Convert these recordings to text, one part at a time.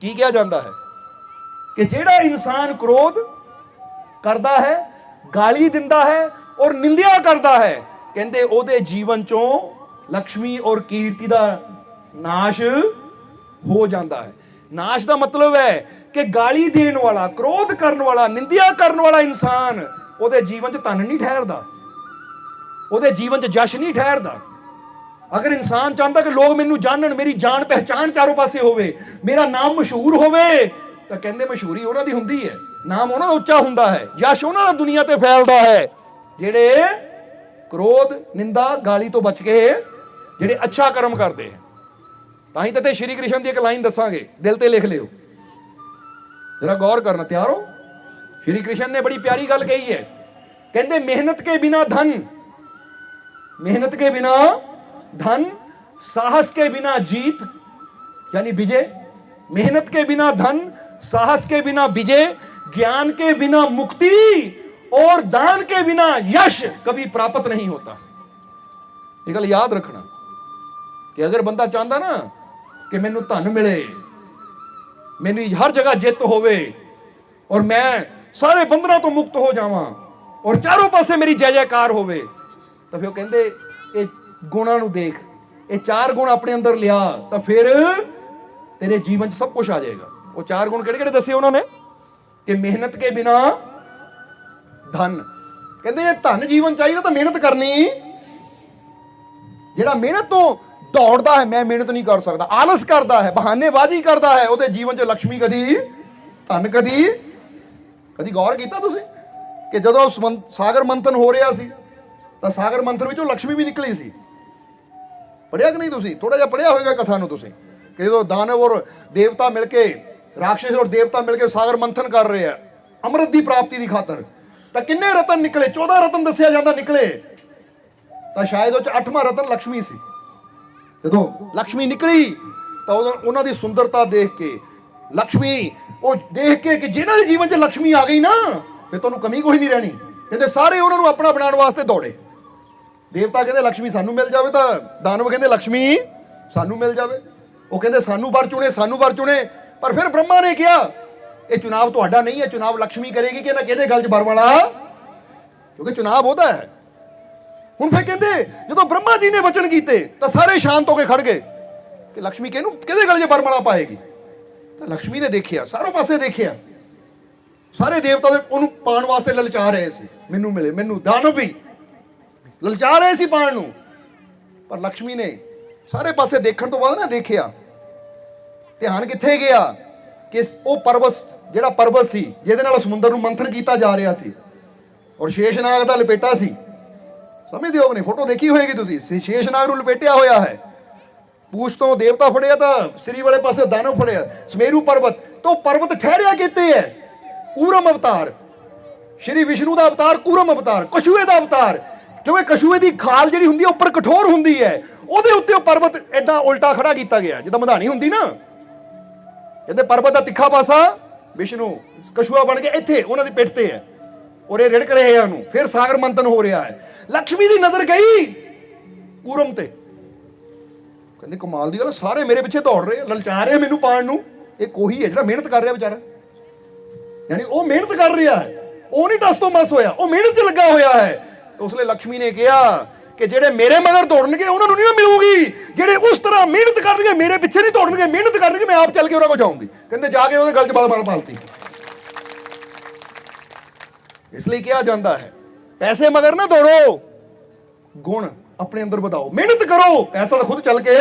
ਕੀ ਕਿਹਾ ਜਾਂਦਾ ਹੈ? ਕਿ ਜਿਹੜਾ ਇਨਸਾਨ ਕ੍ਰੋਧ ਕਰਦਾ ਹੈ, ਗਾਲੀ ਦਿੰਦਾ ਹੈ ਔਰ ਨਿੰਦਿਆ ਕਰਦਾ ਹੈ, ਕਹਿੰਦੇ ਉਹਦੇ ਜੀਵਨ ਚੋਂ ਲక్ష్ਮੀ ਔਰ ਕੀਰਤੀ ਦਾ ਨਾਸ਼ ਹੋ ਜਾਂਦਾ ਹੈ। ਨਾਸ਼ ਦਾ ਮਤਲਬ ਹੈ ਕਿ ਗਾਲੀ ਦੇਣ ਵਾਲਾ, ਕ੍ਰੋਧ ਕਰਨ ਵਾਲਾ, ਨਿੰਦਿਆ ਕਰਨ ਵਾਲਾ ਇਨਸਾਨ ਉਹਦੇ ਜੀਵਨ 'ਚ ਧਨ ਨਹੀਂ ਠਹਿਰਦਾ। ਉਹਦੇ ਜੀਵਨ 'ਚ ਜਸ਼ ਨਹੀਂ ਠਹਿਰਦਾ। ਅਗਰ ਇਨਸਾਨ ਚਾਹੁੰਦਾ ਕਿ ਲੋਕ ਮੈਨੂੰ ਜਾਣਨ, ਮੇਰੀ ਜਾਣ ਪਹਿਚਾਣ ਚਾਰੋਂ ਪਾਸੇ ਹੋਵੇ, ਮੇਰਾ ਨਾਮ ਮਸ਼ਹੂਰ ਹੋਵੇ, ਤਾਂ ਕਹਿੰਦੇ ਮਸ਼ਹੂਰੀ ਉਹਨਾਂ ਦੀ ਹੁੰਦੀ ਹੈ। ਨਾਮ ਉਹਨਾਂ ਦਾ ਉੱਚਾ ਹੁੰਦਾ ਹੈ, ਯਸ਼ ਉਹਨਾਂ ਦਾ ਦੁਨੀਆ ਤੇ ਫੈਲਦਾ ਹੈ। ਜਿਹੜੇ ਕ੍ਰੋਧ, ਨਿੰਦਾ, ਗਾਲੀ ਤੋਂ ਬਚ ਕੇ ਜਿਹੜੇ ਅੱਛਾ ਕਰਮ ਕਰਦੇ ਹੈ। ਤਾਂ ਹੀ ਤਾਂ ਤੇ ਸ਼੍ਰੀ ਕ੍ਰਿਸ਼ਨ ਦੀ ਇੱਕ ਲਾਈਨ ਦੱਸਾਂਗੇ, ਦਿਲ ਤੇ ਲਿਖ ਲਿਓ। ਜਰਾ ਗੌਰ ਕਰਨਾ, ਤਿਆਰ ਹੋ? ਸ਼੍ਰੀ ਕ੍ਰਿਸ਼ਨ ਨੇ ਬੜੀ ਪਿਆਰੀ ਗੱਲ ਕਹੀ ਹੈ। ਕਹਿੰਦੇ, ਮਿਹਨਤ ਕੇ ਬਿਨਾ ਧਨ, ਮਿਹਨਤ ਕੇ ਬਿਨਾ धन साहस के बिना जीत यानी विजय मेहनत के बिना धन साहस के बिना विजय ज्ञान के बिना मुक्ति और दान के बिना यश कभी प्राप्त नहीं होता ਇਹ ਗੱਲ ਯਾਦ ਰੱਖਣਾ ਕਿ ਅਗਰ ਬੰਦਾ ਚਾਹੁੰਦਾ ਨਾ ਕਿ ਮੈਨੂੰ ਧਨ ਮਿਲੇ ਮੈਨੂੰ ਹਰ ਜਗ੍ਹਾ ਜਿੱਤ ਹੋਵੇ ਔਰ ਮੈਂ ਸਾਰੇ ਬੰਦਰਾਂ ਤੋਂ ਮੁਕਤ ਹੋ ਜਾਵਾਂ ਔਰ ਚਾਰੋਂ ਪਾਸੇ ਮੇਰੀ ਜੈ ਜੈਕਾਰ ਹੋਵੇ ਤਾਂ ਫਿਰ ਉਹ ਕਹਿੰਦੇ ਇਹ ਗੁਣਾਂ ਨੂੰ ਦੇਖ, ਇਹ ਚਾਰ ਗੁਣ ਆਪਣੇ ਅੰਦਰ ਲਿਆ, ਤਾਂ ਫਿਰ ਤੇਰੇ ਜੀਵਨ 'ਚ ਸਭ ਕੁਝ ਆ ਜਾਏਗਾ। ਉਹ ਚਾਰ ਗੁਣ ਕਿਹੜੇ ਕਿਹੜੇ ਦੱਸੇ ਉਹਨਾਂ ਨੇ? ਕਿ ਮਿਹਨਤ ਕੇ ਬਿਨਾ ਧਨ। ਕਹਿੰਦੇ ਜੇ ਧਨ ਜੀਵਨ ਚਾਹੀਦਾ ਤਾਂ ਮਿਹਨਤ ਕਰਨੀ। ਜਿਹੜਾ ਮਿਹਨਤ ਤੋਂ ਦੌੜਦਾ ਹੈ, ਮੈਂ ਮਿਹਨਤ ਨਹੀਂ ਕਰ ਸਕਦਾ। ਆਲਸ ਕਰਦਾ ਹੈ, ਬਹਾਨੇਬਾਜ਼ੀ ਕਰਦਾ ਹੈ, ਉਹਦੇ ਜੀਵਨ 'ਚ ਲక్ష్ਮੀ ਕਦੀ, ਧਨ ਕਦੀ ਕਦੀ ਗੌਰ ਕੀਤਾ ਤੁਸੀਂ? ਕਿ ਜਦੋਂ ਸਾਗਰ ਮੰਥਨ ਹੋ ਰਿਹਾ ਸੀ, ਤਾਂ ਸਾਗਰ ਮੰਥਨ ਵਿੱਚੋਂ ਲక్ష్ਮੀ ਵੀ ਨਿਕਲੀ ਸੀ। ਪੜਿਆ ਕਿ ਨਹੀਂ ਤੁਸੀਂ? ਥੋੜਾ ਜਿਹਾ ਪੜਿਆ ਹੋਵੇਗਾ ਕਥਾ ਨੂੰ ਤੁਸੀਂ। ਕਿ ਜਦੋਂ ਦਾਨਵ ਔਰ ਦੇਵਤਾ ਮਿਲ ਕੇ ਰਾਖਸ਼ ਔਰ ਦੇਵਤਾ ਮਿਲ ਕੇ ਸਾਗਰ ਮੰਥਨ ਕਰ ਰਹੇ ਆ, ਅੰਮ੍ਰਿਤ ਦੀ ਪ੍ਰਾਪਤੀ ਦੀ ਖਾਤਰ, ਤਾਂ ਕਿੰਨੇ ਰਤਨ ਨਿਕਲੇ? 14 ਰਤਨ ਦੱਸਿਆ ਜਾਂਦਾ ਨਿਕਲੇ। ਤਾਂ ਸ਼ਾਇਦ ਉਹ ਚ 8ਵਾਂ ਰਤਨ ਲక్ష్ਮੀ ਸੀ। ਜਦੋਂ ਲక్ష్ਮੀ ਨਿਕਲੀ, ਤਾਂ ਉਹਨਾਂ ਦੀ ਸੁੰਦਰਤਾ ਦੇਖ ਕੇ ਲక్ష్ਮੀ ਉਹ ਦੇਖ ਕੇ ਕਿ ਜਿਹਨਾਂ ਦੇ ਜੀਵਨ 'ਚ ਲక్ష్ਮੀ ਆ ਗਈ ਨਾ, ਫਿਰ ਤੁਹਾਨੂੰ ਕਮੀ ਕੋਈ ਨਹੀਂ ਰਹਿਣੀ। ਕਹਿੰਦੇ ਸਾਰੇ ਉਹਨਾਂ ਨੂੰ ਆਪਣਾ ਬਣਾਉਣ ਵਾਸਤੇ ਦੌੜੇ। ਦੇਵਤਾ ਕਹਿੰਦੇ ਲక్ష్ਮੀ ਸਾਨੂੰ ਮਿਲ ਜਾਵੇ ਤਾਂ। ਦਾਨਵ ਕਹਿੰਦੇ ਲక్ష్ਮੀ ਸਾਨੂੰ ਮਿਲ ਜਾਵੇ। ਉਹ ਕਹਿੰਦੇ, ਸਾਨੂੰ ਵਰ ਚੁਣੇ, ਸਾਨੂੰ ਵਰ ਚੁਣੇ। ਪਰ ਫਿਰ ਬ੍ਰਹਮਾ ਨੇ ਕਿਹਾ, ਇਹ ਚੁਣਾਵ ਤੁਹਾਡਾ ਨਹੀਂ ਹੈ, ਚੁਣਾਵ ਲక్ష్ਮੀ ਕਰੇਗੀ ਕਿ ਨਾ ਕਿਹਦੇ ਗੱਲ 'ਚ ਵਰ ਵਾਲਾ? ਕਿਉਂਕਿ ਚੁਣਾਵ ਉਹਦਾ ਹੈ। ਹੁਣ ਫਿਰ ਕਹਿੰਦੇ, ਜਦੋਂ ਬ੍ਰਹਮਾ ਜੀ ਨੇ ਵਚਨ ਕੀਤੇ, ਤਾਂ ਸਾਰੇ ਸ਼ਾਂਤ ਹੋ ਕੇ ਖੜ ਗਏ ਕਿ ਲక్ష్ਮੀ ਕਿਹਨੂੰ, ਕਿਹਦੇ ਗੱਲ 'ਚ ਵਰ ਵਾਲਾ ਪਾਏਗੀ? ਤਾਂ ਲక్ష్ਮੀ ਨੇ ਦੇਖਿਆ, ਸਾਰੋਂ ਪਾਸੇ ਦੇਖਿਆ। ਸਾਰੇ ਦੇਵਤਾ ਉਹਨੂੰ ਪਾਣ ਵਾਸਤੇ ਲਲਚਾ ਰਹੇ ਸੀ। ਮੈਨੂੰ ਮਿਲੇ, ਮੈਨੂੰ ਦਾਨਵ ਵੀ ਲਲਚਾ ਰਹੇ ਸੀ ਪਾਣ ਨੂੰ। ਪਰ ਲక్ష్ਮੀ ਨੇ ਸਾਰੇ ਪਾਸੇ ਦੇਖਣ ਤੋਂ ਬਾਅਦ ਨਾ ਦੇਖਿਆ। ਧਿਆਨ ਕਿੱਥੇ ਗਿਆ ਕਿ ਉਹ ਪਰਬਤ ਜਿਹੜਾ ਪਰਬਤ ਸੀ, ਜਿਹਦੇ ਨਾਲ ਸਮੁੰਦਰ ਨੂੰ ਮੰਥਨ ਕੀਤਾ ਜਾ ਰਿਹਾ ਸੀ। ਔਰ ਸ਼ੇਸ਼ਨਾਗ ਦਾ ਲਪੇਟਾ ਸੀ। ਸਮਝਦੇ ਹੋ ਨੇ ਫੋਟੋ ਦੇਖੀ ਹੋਏਗੀ ਤੁਸੀਂ। ਸ਼ੇਸ਼ਨਾਗ ਨੂੰ ਲਪੇਟਿਆ ਹੋਇਆ ਹੈ। ਪੂਛ ਤੋਂ ਦੇਵਤਾ ਫੜਿਆ ਤਾਂ ਸ੍ਰੀ ਵਾਲੇ ਪਾਸੇ ਦਾਨਵ ਫੜਿਆ। ਸਮੇਰੂ ਪਰਬਤ, ਤੋਂ ਪਰਬਤ ਠਹਿਰਿਆ ਕਿਤੇ ਹੈ? ਕੂਰਮ ਅਵਤਾਰ। ਸ਼੍ਰੀ ਵਿਸ਼ਨੂੰ ਦਾ ਅਵਤਾਰ, ਕੂਰਮ ਅਵਤਾਰ, ਕਛੂਏ ਦਾ ਅਵਤਾਰ। ਕਿਉਂਕਿ ਕਸੂਏ ਦੀ ਖਾਲ ਜਿਹੜੀ ਹੁੰਦੀ ਹੈ, ਉੱਪਰ ਕਠੋਰ ਹੁੰਦੀ ਹੈ। ਉਹਦੇ ਉੱਤੇ ਉਹ ਪਰਬਤ ਐਦਾਂ ਉਲਟਾ ਖੜਾ ਕੀਤਾ ਗਿਆ। ਜਿੱਦਾਂ ਮਧਾਣੀ ਹੁੰਦੀ ਨਾ। ਕਹਿੰਦੇ ਪਰਬਤ ਦਾ ਤਿੱਖਾ ਪਾਸਾ, ਵਿਸ਼ਨੂੰ ਕਸ਼ੂਆ ਬਣ ਕੇ ਇੱਥੇ, ਉਹਨਾਂ ਦੀ ਪਿੱਠ ਤੇ ਹੈ। ਔਰ ਇਹ ਰਿੜਕ ਰਹੇ ਆ ਉਹਨੂੰ। ਫਿਰ ਸਾਗਰ ਮੰਥਨ ਹੋ ਰਿਹਾ ਹੈ। ਲక్ష్ਮੀ ਦੀ ਨਜ਼ਰ ਗਈ ਪੂਰਮ ਤੇ। ਕਹਿੰਦੇ ਕਮਾਲ ਦੀ ਗੱਲ ਸਾਰੇ ਮੇਰੇ ਪਿੱਛੇ ਦੌੜ ਰਹੇ ਲਲਚਾ ਰਹੇ ਮੈਨੂੰ ਪਾਣ ਨੂੰ। ਇਹ ਕੋਈ ਹੈ, ਜਿਹੜਾ ਮਿਹਨਤ ਕਰ ਰਿਹਾ ਵਿਚਾਰਾ। ਯਾਨੀ ਉਹ ਮਿਹਨਤ ਕਰ ਰਿਹਾ ਹੈ। ਉਹ ਨਹੀਂ ਟਸ ਤੋਂ ਮਸ ਹੋਇਆ। ਉਹ ਮਿਹਨਤ 'ਚ ਲੱਗਾ ਹੋਇਆ ਹੈ। ਉਸ ਉਸਲੇ ਲక్ష్ਮੀ ਨੇ ਕਿਹਾ ਕਿ ਜਿਹੜੇ ਮੇਰੇ ਮਗਰ ਦੌੜਨਗੇ, ਉਹਨਾਂ ਨੂੰ ਨਹੀਂ ਮਿਲੂਗੀ। ਜਿਹੜੇ ਉਸ ਤਰ੍ਹਾਂ ਮਿਹਨਤ ਕਰਨਗੇ, ਮੇਰੇ ਪਿੱਛੇ ਨਹੀਂ ਦੌੜਨਗੇ, ਮਿਹਨਤ ਕਰਨਗੇ, ਮੈਂ ਆਪ ਚੱਲ ਕੇ ਉਹਨਾਂ ਕੋਲ ਜਾਊਂਗੀ। ਕਹਿੰਦੇ ਜਾ ਕੇ ਉਹਦੇ ਗਲ 'ਚ ਬਲ ਬਲ ਪਾਲਤੀ। ਇਸ ਲਈ ਕਿਹਾ ਜਾਂਦਾ ਹੈ, ਪੈਸੇ ਮਗਰ ਨਾ ਦੌੜੋ, ਗੁਣ ਆਪਣੇ ਅੰਦਰ ਵਧਾਓ। ਮਿਹਨਤ ਕਰੋ, ਪੈਸਾ ਤਾਂ ਖੁਦ ਚੱਲ ਕੇ।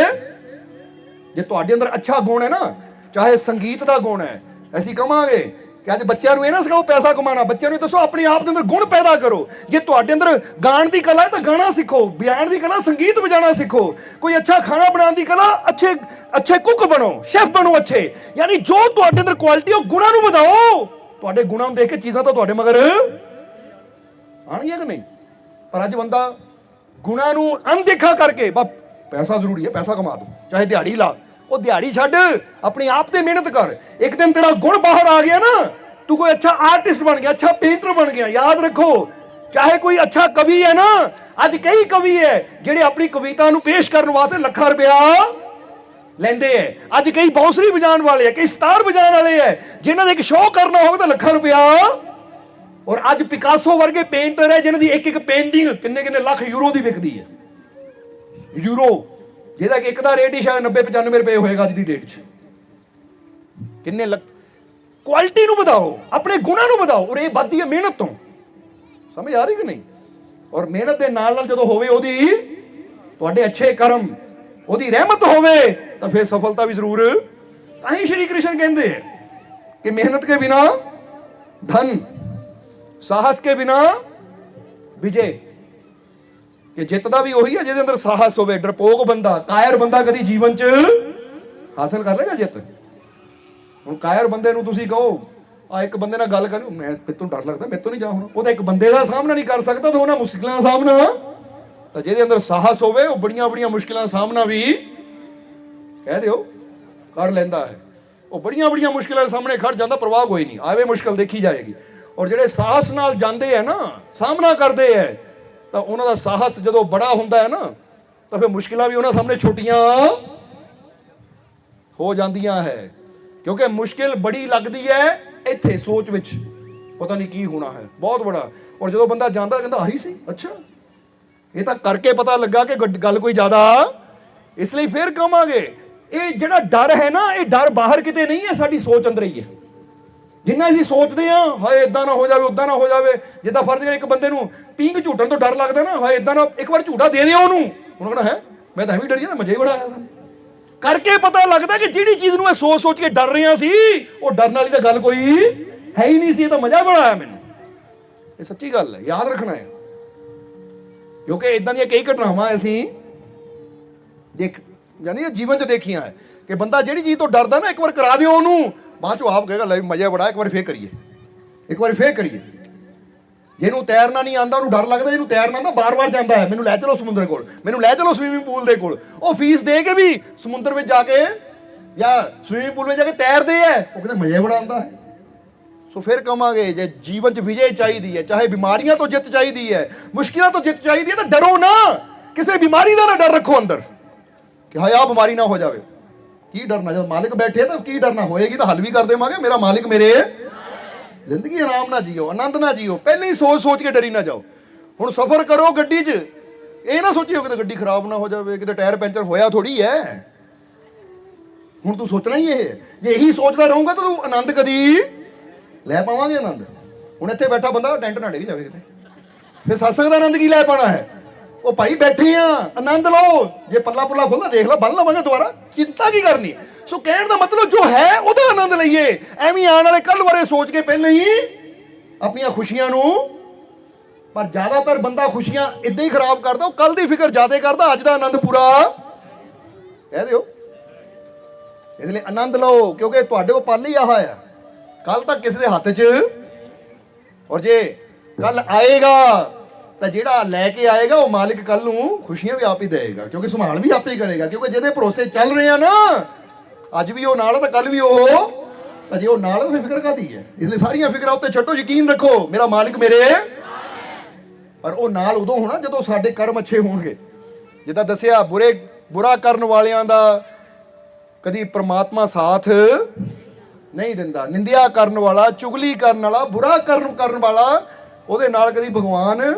ਜੇ ਤੁਹਾਡੇ ਅੰਦਰ ਅੱਛਾ ਗੁਣ ਹੈ ਨਾ, ਚਾਹੇ ਸੰਗੀਤ ਦਾ ਗੁਣ ਹੈ, ਅਸੀਂ ਕਵਾਂਗੇ ਕਿ ਅੱਜ ਬੱਚਿਆਂ ਨੂੰ ਇਹ ਨਾ ਸਿਖਾਓ ਪੈਸਾ ਕਮਾਉਣਾ। ਬੱਚਿਆਂ ਨੂੰ ਦੱਸੋ, ਆਪਣੇ ਆਪ ਦੇ ਅੰਦਰ ਗੁਣ ਪੈਦਾ ਕਰੋ। ਜੇ ਤੁਹਾਡੇ ਅੰਦਰ ਗਾਣ ਦੀ ਕਲਾ ਹੈ ਤਾਂ ਗਾਣਾ ਸਿੱਖੋ ਬਿਆਨ ਦੀ ਕਲਾ, ਸੰਗੀਤ ਵਜਾਉਣਾ ਸਿੱਖੋ। ਕੋਈ ਅੱਛਾ ਖਾਣਾ ਬਣਾਉਣ ਦੀ ਕਲਾ, ਅੱਛੇ ਅੱਛੇ ਕੁੱਕ ਬਣੋ, ਸ਼ੈਫ ਬਣੋ ਅੱਛੇ। ਯਾਨੀ ਜੋ ਤੁਹਾਡੇ ਅੰਦਰ ਕੁਆਲਿਟੀ ਉਹ ਗੁਣਾਂ ਨੂੰ ਵਧਾਓ। ਤੁਹਾਡੇ ਗੁਣਾਂ ਨੂੰ ਦੇਖ ਕੇ ਚੀਜ਼ਾਂ ਤਾਂ ਤੁਹਾਡੇ ਮਗਰ ਆਣਗੀਆਂ ਕਿ ਨਹੀਂ? ਪਰ ਅੱਜ ਬੰਦਾ ਗੁਣਾਂ ਨੂੰ ਅਣਦੇਖਾ ਕਰਕੇ, ਬਸ ਪੈਸਾ ਜ਼ਰੂਰੀ ਹੈ, ਪੈਸਾ ਕਮਾ ਦੋ। ਚਾਹੇ ਦਿਹਾੜੀ ਲਾ ਉਹ ਦਿਹਾੜੀ ਛੱਡ, ਆਪਣੀ ਆਪ ਤੇ ਮਿਹਨਤ ਕਰ। ਇੱਕ ਦਿਨ ਤੇਰਾ ਗੁਣ ਬਾਹਰ ਆ ਗਿਆ ਨਾ, ਤੂੰ ਕੋਈ ਅੱਛਾ ਆਰਟਿਸਟ ਬਣ ਗਿਆ, ਅੱਛਾ ਪੇਂਟਰ ਬਣ ਗਿਆ, ਯਾਦ ਰੱਖੋ, ਚਾਹੇ ਕੋਈ ਅੱਛਾ ਕਵੀ ਹੈ ਨਾ, ਅੱਜ ਕਈ ਕਵੀ ਹੈ, ਜਿਹੜੇ ਆਪਣੀ ਕਵਿਤਾ ਨੂੰ ਪੇਸ਼ ਕਰਨ ਵਾਸਤੇ ਲੱਖਾਂ ਰੁਪਇਆ ਲੈਂਦੇ ਐ ਅੱਜ ਕਈ ਬਾਂਸਰੀ ਵਜਾਉਣ ਵਾਲੇ ਐ ਕਈ ਸਤਾਰ ਵਜਾਉਣ ਵਾਲੇ ਐ ਜਿਨ੍ਹਾਂ ਦੇ ਇੱਕ ਸ਼ੋਅ ਕਰਨਾ ਹੋਵੇ ਤਾਂ ਲੱਖਾਂ ਰੁਪਇਆ। ਔਰ ਅੱਜ ਪਿਕਾਸੋ ਵਰਗੇ ਪੇਂਟਰ ਐ ਜਿਨ੍ਹਾਂ ਦੀ ਇੱਕ ਇੱਕ ਪੇਂਟਿੰਗ ਕਿੰਨੇ ਕਿੰਨੇ ਲੱਖ ਯੂਰੋ ਦੀ ਵਿਕਦੀ ਹੈ। ਯੂਰੋ। ਜਿਹਦਾ ਕਿ ਇੱਕ ਦਾ ਰੇਟ ਹੀ ਸ਼ਾਇਦ 90 95 ਰੁਪਏ ਹੋਏਗਾ ਅੱਜ ਦੀ ਡੇਟ 'ਚ। ਕਿੰਨੇ ਲੱਖ ਕੁਆਲਿਟੀ ਨੂੰ ਵਧਾਓ, ਆਪਣੇ ਗੁਣਾਂ ਨੂੰ ਵਧਾਓ, ਔਰ ਇਹ ਵੱਧਦੀ ਹੈ ਮਿਹਨਤ ਤੋਂ। ਸਮਝ ਆ ਰਹੀ ਕਿ ਨਹੀਂ? ਔਰ ਮਿਹਨਤ ਦੇ ਨਾਲ ਨਾਲ ਜਦੋਂ ਹੋਵੇ ਉਹਦੀ ਤੁਹਾਡੇ ਅੱਛੇ ਕਰਮ, ਉਹਦੀ ਰਹਿਮਤ ਹੋਵੇ, ਤਾਂ ਫਿਰ ਸਫਲਤਾ ਵੀ ਜ਼ਰੂਰ ਤਾਂ ਹੀ ਸ਼੍ਰੀ ਕ੍ਰਿਸ਼ਨ ਕਹਿੰਦੇ ਹੈ ਕਿ ਮਿਹਨਤ ਕੇ ਬਿਨਾ ਧਨ, ਸਾਹਸ ਕੇ ਬਿਨਾ ਵਿਜੇ। ਕਿ ਜਿੱਤਦਾ ਵੀ ਉਹੀ ਹੈ ਜਿਹਦੇ ਅੰਦਰ ਸਾਹਸ ਹੋਵੇ, ਡਰਪੋਕ ਬੰਦਾ, ਕਾਇਰ ਬੰਦਾ ਕਦੀ ਜੀਵਨ 'ਚ ਹਾਸਲ ਕਰ ਲੇਗਾ ਜਿੱਤ? ਹੁਣ ਕਾਇਰ ਬੰਦੇ ਨੂੰ ਤੁਸੀਂ ਕਹੋ, ਆ ਇੱਕ ਬੰਦੇ ਨਾਲ ਗੱਲ ਕਰੂ ਮੈਂ ਮੈਨੂੰ ਡਰ ਲੱਗਦਾ, ਮੇਰੇ ਤੋਂ ਨਹੀਂ ਜਾ ਹੁਣ। ਉਹ ਤਾਂ ਇੱਕ ਬੰਦੇ ਦਾ ਸਾਹਮਣਾ ਨਹੀਂ ਕਰ ਸਕਦਾ, ਤਾਂ ਉਹਨਾਂ ਮੁਸ਼ਕਿਲਾਂ ਦਾ ਸਾਹਮਣਾ। ਤਾਂ ਜਿਹਦੇ ਅੰਦਰ ਸਾਹਸ ਹੋਵੇ, ਉਹ ਬੜੀਆਂ ਬੜੀਆਂ ਮੁਸ਼ਕਿਲਾਂ ਦਾ ਸਾਹਮਣਾ ਵੀ ਕਹਿ ਦਿਓ, ਕਰ ਲੈਂਦਾ ਹੈ। ਉਹ ਬੜੀਆਂ ਬੜੀਆਂ ਮੁਸ਼ਕਿਲਾਂ ਦੇ ਸਾਹਮਣੇ ਖੜ ਜਾਂਦਾ, ਪ੍ਰਵਾਹ ਕੋਈ ਨਹੀਂ, ਆਵੇ ਮੁਸ਼ਕਲ ਦੇਖੀ ਜਾਏਗੀ। ਔਰ ਜਿਹੜੇ ਸਾਹਸ ਨਾਲ ਜਾਂਦੇ ਆ ਨਾ, ਸਾਹਮਣਾ ਕਰਦੇ ਆ ਤਾਂ ਉਹਨਾਂ ਦਾ ਸਾਹਸ ਜਦੋਂ ਬੜਾ ਹੁੰਦਾ ਹੈ ਨਾ, ਤਾਂ ਫਿਰ ਮੁਸ਼ਕਿਲਾਂ ਵੀ ਉਹਨਾਂ ਸਾਹਮਣੇ ਛੋਟੀਆਂ ਹੋ ਜਾਂਦੀਆਂ ਹੈ। ਕਿਉਂਕਿ ਮੁਸ਼ਕਿਲ ਬੜੀ ਲੱਗਦੀ ਹੈ ਇੱਥੇ, ਸੋਚ ਵਿੱਚ। ਪਤਾ ਨਹੀਂ ਕੀ ਹੋਣਾ ਹੈ। ਬਹੁਤ ਬੜਾ। ਔਰ ਜਦੋਂ ਬੰਦਾ ਜਾਂਦਾ, ਕਹਿੰਦਾ, ਆਹੀ ਸੀ ਅੱਛਾ। ਇਹ ਤਾਂ ਕਰਕੇ ਪਤਾ ਲੱਗਾ ਕਿ ਗੱਲ ਕੋਈ ਜ਼ਿਆਦਾ। ਇਸ ਲਈ ਫਿਰ ਕਹਾਂਗੇ ਇਹ ਜਿਹੜਾ ਡਰ ਹੈ ਨਾ, ਇਹ ਡਰ ਬਾਹਰ ਕਿਤੇ ਨਹੀਂ ਹੈ, ਸਾਡੀ ਸੋਚ ਅੰਦਰ ਹੀ ਹੈ। ਜਿੰਨਾ ਅਸੀਂ ਸੋਚਦੇ ਆ ਹਾਏ ਇਦਾਂ ਨਾ ਹੋ ਜਾਵੇ ਉਦਾਂ ਨਾ ਹੋ ਜਾਵੇ, ਜਿੱਦਾਂ ਫਰਜ਼ ਕਰ ਇੱਕ ਬੰਦੇ ਨੂੰ ਪੀਂਘ ਝੂਟਣ ਤੋਂ ਡਰ ਲੱਗਦਾ ਨਾ, ਹਾਏ ਇਦਾਂ ਨਾ ਇੱਕ ਵਾਰ ਝੂਟਾ ਦੇ ਦਿਓ ਉਹਨੂੰ। ਉਹਨੂੰ ਕਹਿੰਦਾ ਹੈ? ਮੈਂ ਤਾਂ ਵੀ ਡਰ ਗਿਆ ਮਜ਼ਾ ਹੀ ਬੜਾ ਆਇਆ ਕਰਕੇ ਪਤਾ ਲੱਗਦਾ ਕਿ ਜਿਹੜੀ ਚੀਜ਼ ਨੂੰ ਇਹ ਸੋਚ ਸੋਚ ਕੇ ਡਰ ਰਿਹਾ ਸੀ, ਉਹ ਡਰਨ ਵਾਲੀ ਤਾਂ ਗੱਲ ਕੋਈ ਹੈ ਹੀ ਨਹੀਂ ਸੀ, ਇਹ ਤਾਂ ਮਜ਼ਾ ਬੜਾ ਆਇਆ ਮੈਨੂੰ। ਇਹ ਸੱਚੀ ਗੱਲ ਹੈ, ਯਾਦ ਰੱਖਣਾ ਹੈ। ਕਿਉਂਕਿ ਇਦਾਂ ਦੀਆਂ ਕਈ ਘਟਨਾਵਾਂ ਅਸੀਂ ਜੇ ਯਾਨੀ ਇਹ ਜੀਵਨ 'ਚ ਦੇਖੀਆਂ ਹੈ ਕਿ ਬੰਦਾ ਜਿਹੜੀ ਚੀਜ਼ ਤੋਂ ਡਰਦਾ ਨਾ, ਇੱਕ ਵਾਰ ਕਰਾ ਦਿਓ ਉਹਨੂੰ। ਬਾਅਦ 'ਚੋਂ ਆਪ ਕਹੇਗਾ, ਲੈ ਮਜ਼ਾ ਬੜਾ, ਇੱਕ ਵਾਰ ਫੇਰ ਕਰੀਏ। ਇੱਕ ਵਾਰ ਫੇਰ ਕਰੀਏ। ਜਿਹਨੂੰ ਤੈਰਨਾ ਨਹੀਂ ਆਂਦਾ ਉਹਨੂੰ ਡਰ ਲੱਗਦਾ, ਜਿਹਨੂੰ ਤੈਰਨਾ ਆਂਦਾ ਬਾਰ-ਬਾਰ ਜਾਂਦਾ ਹੈ। ਮੈਨੂੰ ਲੈ ਚਲੋ ਸਮੁੰਦਰ ਕੋਲ, ਮੈਨੂੰ ਲੈ ਚਲੋ ਸਵੀਮਿੰਗ ਪੂਲ ਦੇ ਕੋਲ। ਉਹ ਫੀਸ ਦੇ ਕੇ ਵੀ ਸਮੁੰਦਰ ਵਿੱਚ ਜਾ ਕੇ ਜਾਂ ਸਵੀਮਿੰਗ ਪੂਲ ਵਿੱਚ ਜਾ ਕੇ ਤੈਰਦੇ ਐ ਉਹ ਕਹਿੰਦੇ ਮਜ਼ਾ ਬੜਾ ਆਉਂਦਾ ਹੈ। ਸੋ ਫਿਰ ਕਵਾਂਗੇ, ਜੇ ਜੀਵਨ 'ਚ ਵਿਜੇ ਚਾਹੀਦੀ ਹੈ, ਚਾਹੇ ਬਿਮਾਰੀਆਂ ਤੋਂ ਜਿੱਤ ਚਾਹੀਦੀ ਹੈ, ਮੁਸ਼ਕਿਲਾਂ ਤੋਂ ਜਿੱਤ ਚਾਹੀਦੀ ਹੈ, ਤਾਂ ਡਰੋ ਨਾ। ਕਿਸੇ ਬਿਮਾਰੀ ਦਾ ਨਾ ਡਰ ਰੱਖੋ ਅੰਦਰ। ਕਿ ਹਾਏ, ਆਹ ਬਿਮਾਰੀ ਨਾ ਹੋ ਜਾਵੇ। ਕੀ ਡਰਨਾ, ਜਦ ਮਾਲਕ ਬੈਠੇ ਤਾਂ ਕੀ ਡਰਨਾ? ਹੋਏਗੀ ਤਾਂ ਹੱਲ ਵੀ ਕਰ ਦੇਵਾਂਗੇ। ਮੇਰਾ ਮਾਲਕ ਮੇਰੇ। ਜ਼ਿੰਦਗੀ ਆਰਾਮ ਨਾਲ ਜੀਓ, ਆਨੰਦ ਨਾਲ ਜੀਓ। ਪਹਿਲਾਂ ਹੀ ਸੋਚ ਸੋਚ ਕੇ ਡਰੀ ਨਾ ਜਾਓ। ਹੁਣ ਸਫ਼ਰ ਕਰੋ ਗੱਡੀ 'ਚ। ਇਹ ਨਾ ਸੋਚਿਓ ਕਿਤੇ ਗੱਡੀ ਖਰਾਬ ਨਾ ਹੋ ਜਾਵੇ, ਕਿਤੇ ਟਾਇਰ ਪੈਂਚਰ ਹੋਇਆ ਥੋੜੀ ਹੈ ਹੁਣ ਤੂੰ ਸੋਚਣਾ ਹੀ ਇਹ। ਹੈ। ਜੇ ਇਹੀ ਸੋਚਦਾ ਰਹੂੰਗਾ ਤਾਂ ਤੂੰ ਆਨੰਦ ਕਦੀ ਲੈ ਪਾਵਾਂਗੇ ਆਨੰਦ। ਹੁਣ ਇੱਥੇ ਬੈਠਾ ਬੰਦਾ, ਟੈਂਟ ਨਾ ਡਿੱਗ ਜਾਵੇ ਕਿਤੇ। ਫਿਰ ਸਤਸੰਗ ਦਾ ਆਨੰਦ ਕੀ ਲੈ ਪਾਣਾ ਹੈ? ਉਹ ਭਾਈ ਬੈਠੇ ਆ, ਆਨੰਦ ਲਓ। ਜੇ ਪੱਲਾ ਪੁੱਲਾ ਖੁੱਲਦਾ ਦੇਖ ਲਓ, ਬੰਨ ਲਵਾਂਗੇ ਦੁਬਾਰਾ। ਚਿੰਤਾ ਕੀ ਕਰਨੀ? ਸੋ ਕਹਿਣ ਦਾ ਮਤਲਬ ਜੋ ਹੈ, ਉਹਦਾ ਆਨੰਦ ਲਈਏ। ਐਵੇਂ ਆਉਣ ਵਾਲੇ ਕੱਲ ਬਾਰੇ ਸੋਚ ਕੇ ਪਹਿਲਾਂ ਹੀ ਆਪਣੀਆਂ ਖੁਸ਼ੀਆਂ ਨੂੰ ਪਰ ਜ਼ਿਆਦਾਤਰ ਬੰਦਾ ਖੁਸ਼ੀਆਂ ਇਦਾਂ ਹੀ ਖਰਾਬ ਕਰਦਾ, ਉਹ ਕੱਲ ਦੀ ਫਿਕਰ ਜ਼ਿਆਦਾ ਕਰਦਾ, ਅੱਜ ਦਾ ਆਨੰਦ ਪੂਰਾ। ਕਹਿ ਦਿਓ। ਇਹਦੇ ਲਈ ਆਨੰਦ ਲਓ, ਕਿਉਂਕਿ ਤੁਹਾਡੇ ਕੋਲ ਪੱਲ ਹੀ ਆਹਾ ਆ ਕੱਲ ਤੱਕ ਕਿਸੇ ਦੇ ਹੱਥ 'ਚ ਔਰ ਜੇ ਕੱਲ ਆਏਗਾ ਤਾਂ ਜਿਹੜਾ ਲੈ ਕੇ ਆਏਗਾ ਉਹ ਮਾਲਿਕ ਕੱਲ ਨੂੰ ਖੁਸ਼ੀਆਂ ਵੀ ਆਪ ਹੀ ਦੇਵੇਗਾ ਕਿਉਂਕਿ ਸੰਭਾਲ ਵੀ ਆਪੇ ਹੀ ਕਰੇਗਾ, ਕਿਉਂਕਿ ਜਿਹਦੇ ਭਰੋਸੇ ਚੱਲ ਰਹੇ ਆ ਨਾ, ਅੱਜ ਵੀ ਉਹ ਨਾਲ ਤਾਂ ਕੱਲ ਵੀ ਉਹ। ਤਾਂ ਜੇ ਉਹ ਨਾਲ ਤਾਂ ਫਿਕਰ ਕਾਦੀ ਹੈ? ਇਸ ਲਈ ਸਾਰੀਆਂ ਫਿਕਰਾਂ ਉੱਤੇ ਛੱਡੋ, ਯਕੀਨ ਰੱਖੋ, ਮੇਰਾ ਮਾਲਿਕ ਮੇਰੇ। ਪਰ ਉਹ ਨਾਲ ਉਦੋਂ ਹੋਣਾ ਜਦੋਂ ਸਾਡੇ ਕਰਮ ਅੱਛੇ ਹੋਣਗੇ। ਜਿੱਦਾਂ ਦੱਸਿਆ, ਬੁਰੇ, ਬੁਰਾ ਕਰਨ ਵਾਲਿਆਂ ਦਾ ਕਦੀ ਪ੍ਰਮਾਤਮਾ ਸਾਥ ਨਹੀਂ ਦਿੰਦਾ। ਨਿੰਦਿਆ ਕਰਨ ਵਾਲਾ, ਚੁਗਲੀ ਕਰਨ ਵਾਲਾ, ਬੁਰਾ ਕਰਨ ਕਰਨ ਵਾਲਾ, ਉਹਦੇ ਨਾਲ ਕਦੀ ਭਗਵਾਨ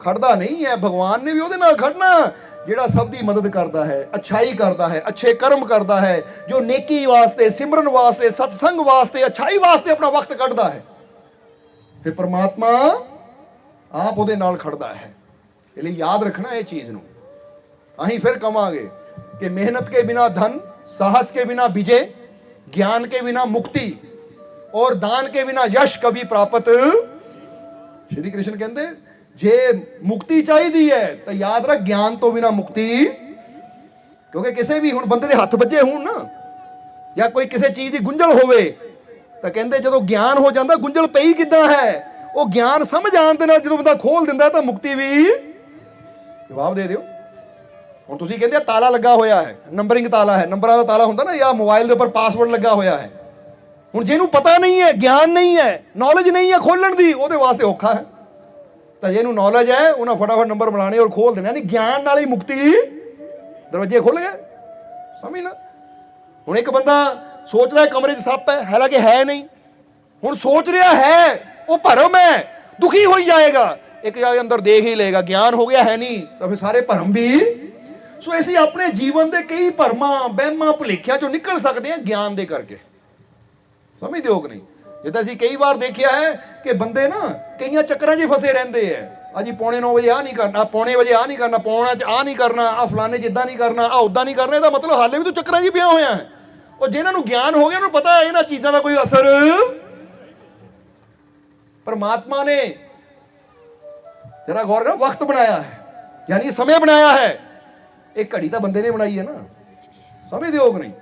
ਖੜਦਾ ਨਹੀਂ ਹੈ, ਭਗਵਾਨ ਨੇ ਵੀ ਉਹਦੇ ਨਾਲ ਖੜਨਾ, ਜਿਹੜਾ ਸਭ ਦੀ ਮਦਦ ਕਰਦਾ ਹੈ, ਅਛਾਈ ਕਰਦਾ ਹੈ, ਅੱਛੇ ਕਰਮ ਕਰਦਾ ਹੈ, ਜੋ ਨੇਕੀ ਵਾਸਤੇ, ਸਿਮਰਨ ਵਾਸਤੇ, ਸਤਸੰਗ ਵਾਸਤੇ, ਅਛਾਈ ਵਾਸਤੇ ਆਪਣਾ ਵਕਤ ਕੱਢਦਾ ਹੈ। ਤੇ ਪ੍ਰਮਾਤਮਾ ਆਪ ਉਹਦੇ ਨਾਲ ਖੜਦਾ ਹੈ। ਇਹ ਲਈ ਯਾਦ ਰੱਖਣਾ ਇਹ ਚੀਜ਼ ਨੂੰ। ਅਸੀਂ ਫਿਰ ਕਵਾਂਗੇ ਕਿ ਮਿਹਨਤ ਕੇ ਬਿਨਾ ਧਨ, ਸਾਹਸ ਕੇ ਬਿਨਾ ਵਿਜੇ, ਗਿਆਨ ਕੇ ਬਿਨਾ ਮੁਕਤੀ ਔਰ ਦਾਨ ਕੇ ਬਿਨਾ ਯਸ਼ ਕਭੀ ਪ੍ਰਾਪਤ ਸ਼੍ਰੀ ਕ੍ਰਿਸ਼ਨ ਕਹਿੰਦੇ ਜੇ ਮੁਕਤੀ ਚਾਹੀਦੀ ਹੈ, ਤਾਂ ਯਾਦ ਰੱਖ ਗਿਆਨ ਤੋਂ ਬਿਨਾ ਮੁਕਤੀ। ਕਿਉਂਕਿ ਕਿਸੇ ਵੀ ਹੁਣ ਬੰਦੇ ਦੇ ਹੱਥ ਵੱਜੇ ਹੋਣ ਨਾ, ਜਾਂ ਕੋਈ ਕਿਸੇ ਚੀਜ਼ ਦੀ ਗੁੰਝਲ ਹੋਵੇ, ਤਾਂ ਕਹਿੰਦੇ ਜਦੋਂ ਗਿਆਨ ਹੋ ਜਾਂਦਾ, ਗੁੰਝਲ ਪਈ ਕਿੱਦਾਂ ਹੈ? ਉਹ ਗਿਆਨ ਸਮਝ ਆਉਣ ਦੇ ਨਾਲ ਜਦੋਂ ਬੰਦਾ ਖੋਲ ਦਿੰਦਾ, ਤਾਂ ਮੁਕਤੀ ਵੀ ਜਵਾਬ ਦੇ ਦਿਓ। ਹੁਣ ਤੁਸੀਂ ਕਹਿੰਦੇ ਤਾਲਾ ਲੱਗਾ ਹੋਇਆ ਹੈ, ਨੰਬਰਿੰਗ ਤਾਲਾ ਹੈ, ਨੰਬਰਾਂ ਦਾ ਤਾਲਾ ਹੁੰਦਾ ਨਾ, ਜਾਂ ਮੋਬਾਈਲ ਦੇ ਉੱਪਰ ਪਾਸਵਰਡ ਲੱਗਾ ਹੋਇਆ ਹੈ। ਹੁਣ ਜਿਹਨੂੰ ਪਤਾ ਨਹੀਂ ਹੈ, ਗਿਆਨ ਨਹੀਂ ਹੈ ਨੌਲੇਜ ਨਹੀਂ ਹੈ ਖੋਲਣ ਦੀ, ਉਹਦੇ ਵਾਸਤੇ ਔਖਾ ਹੈ। ਤਾਂ ਜਿਹਨੂੰ ਨੌਲੇਜ ਹੈ, ਉਹਨਾਂ ਫਟਾਫਟ ਨੰਬਰ ਬਣਾਣੇ ਔਰ ਖੋਲ ਦੇਣੇ। ਯਾਨੀ ਗਿਆਨ ਨਾਲ ਹੀ ਮੁਕਤੀ ਦਰਵਾਜ਼ੇ ਖੁੱਲ ਗਏ। ਸਮਝ ਨਾ? ਹੁਣ ਇੱਕ ਬੰਦਾ ਸੋਚਦਾ ਹੈ ਕਮਰੇ 'ਚ ਸੱਪ ਹੈ, ਹਾਲਾਂਕਿ ਹੈ ਨਹੀਂ। ਹੁਣ ਸੋਚ ਰਿਹਾ ਹੈ, ਉਹ ਭਰਮ ਹੈ, ਦੁਖੀ ਹੋਈ ਜਾਏਗਾ। ਇੱਕ ਜਾ ਕੇ ਅੰਦਰ ਦੇਖ ਹੀ ਲਏਗਾ, ਗਿਆਨ ਹੋ ਗਿਆ, ਹੈ ਨਹੀਂ, ਤਾਂ ਫਿਰ ਸਾਰੇ ਭਰਮ ਵੀ। ਸੋ ਅਸੀਂ ਆਪਣੇ ਜੀਵਨ ਦੇ ਕਈ ਭਰਮਾਂ, ਵਹਿਮਾਂ, ਭੁਲੇਖਿਆਂ ਚੋਂ ਨਿਕਲ ਸਕਦੇ ਹਾਂ ਗਿਆਨ ਦੇ ਕਰਕੇ। ਸਮਝਦੇ ਹੋ ਕਿ ਨਹੀਂ? ਜਿੱਦਾਂ ਅਸੀਂ ਕਈ ਵਾਰ ਦੇਖਿਆ ਹੈ ਕਿ ਬੰਦੇ ਨਾ ਕਈਆਂ ਚੱਕਰਾਂ 'ਚ ਹੀ ਫਸੇ ਰਹਿੰਦੇ ਐ ਅਜੀ ਪੌਣੇ 9 ਵਜੇ ਆ ਨਹੀਂ ਕਰਨਾ, ਪੌਣੇ ਵਜੇ ਆ ਨਹੀਂ ਕਰਨਾ, ਪੌਣਾ 'ਚ ਆ ਨਹੀਂ ਕਰਨਾ ਆ ਫਲਾਣੇ ਜਿੱਦਾਂ ਨਹੀਂ ਕਰਨਾ ਆ ਉਦਾਂ ਨਹੀਂ ਕਰਨਾ, ਇਹਦਾ ਮਤਲਬ ਹਾਲੇ ਵੀ ਤੂੰ ਚੱਕਰਾਂ 'ਚ ਪਿਆ ਹੋਇਆ ਹੈ। ਉਹ ਜਿਨ੍ਹਾਂ ਨੂੰ ਗਿਆਨ ਹੋ ਗਿਆ, ਉਹਨੂੰ ਪਤਾ ਹੈ ਇਹਨਾਂ ਚੀਜ਼ਾਂ ਦਾ ਕੋਈ ਅਸਰ। ਪਰਮਾਤਮਾ ਨੇ ਜਰਾ ਗੌਰ ਕਰੋ, ਵਕਤ ਬਣਾਇਆ ਹੈ, ਯਾਨੀ ਸਮੇਂ ਬਣਾਇਆ ਹੈ। ਇਹ ਘੜੀ ਤਾਂ ਬੰਦੇ ਨੇ ਬਣਾਈ ਹੈ ਨਾ। ਸਮਝਦੇ ਹੋ ਕਿ ਨਹੀਂ।